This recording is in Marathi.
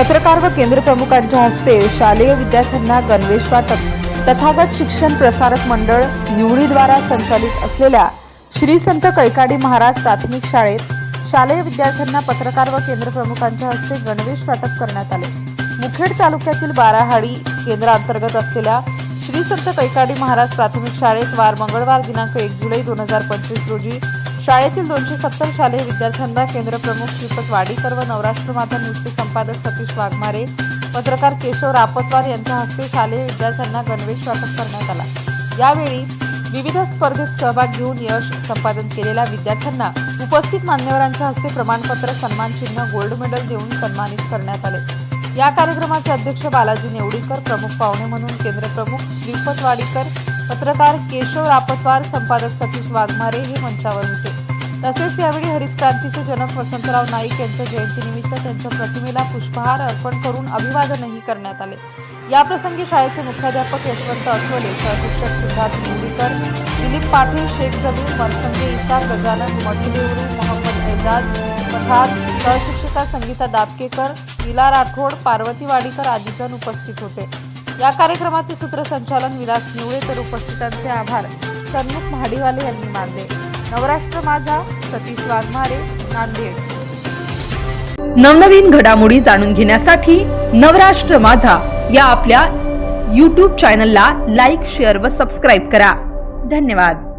पत्रकार व केंद्र प्रमुखांच्या हस्ते शालेय विद्यार्थ्यांना गणवेश वाटप तथागत शिक्षण प्रसारक मंडळ निवडीद्वारा संचालित असलेल्या श्री संत कैकाडी महाराज प्राथमिक शाळेत शालेय विद्यार्थ्यांना पत्रकार व केंद्र प्रमुखांच्या हस्ते गणवेश वाटप करण्यात आले. मुखेड तालुक्यातील बाराहाडी केंद्रांतर्गत असलेल्या श्री संत कैकाडी महाराज प्राथमिक शाळेत वार मंगळवार दिनांक एक जुलै दोन हजार पंचवीस रोजी शाळेतील दोनशे सत्तर शालेय विद्यार्थ्यांना केंद्र प्रमुख वाडीकर व नवराष्ट्र माता न्यूजचे संपादक सतीश वाघमारे पत्रकार केशव रापतवार यांच्या हस्ते शालेय विद्यार्थ्यांना गणवेश वाटप करण्यात आला. यावेळी विविध स्पर्धेत सहभाग घेऊन यश संपादन केलेल्या विद्यार्थ्यांना उपस्थित मान्यवरांच्या हस्ते प्रमाणपत्र सन्मान चिन्ह गोल्ड मेडल देऊन सन्मानित करण्यात आले. या कार्यक्रमाचे अध्यक्ष बालाजी नेवडीकर प्रमुख पाहुणे म्हणून केंद्र प्रमुख श्रीपत वाडीकर पत्रकार केशव रापतवार संपादक सतीश वाघमारे हे मंचावर होते. तसेच यावेळी हरित क्रांतीचे जनक वसंतराव नाईक यांच्या जयंतीनिमित्त त्यांच्या प्रतिमेला पुष्पहार अर्पण करून अभिवादनही करण्यात आले. याप्रसंगी शाळेचे मुख्याध्यापक यशवंत अस्वले सहशिक्षक सिद्धार्थ मुंडीकर दिलीप पाटील शेख जमीर मनसंगे इसा गजानन मठदेवरू मोहम्मद एजाज पठार सहशिक्षिका संगीता दाबकेकर नीला राठोड पार्वती वाडीकर आदीजण उपस्थित होते. या कार्यक्रमाचे सूत्रसंचालन विलास निवळे तर उपस्थितांचे आभार. सन्मुख महाडीवाले यांनी मानले. नवराष्ट्र माझा सतीश वाघमारे नांदेड. नवनवीन घडामोडी जाणून घेण्यासाठी नवराष्ट्र माझा या आपल्या यूट्यूब चॅनलला लाईक शेअर व सबस्क्राईब करा. धन्यवाद.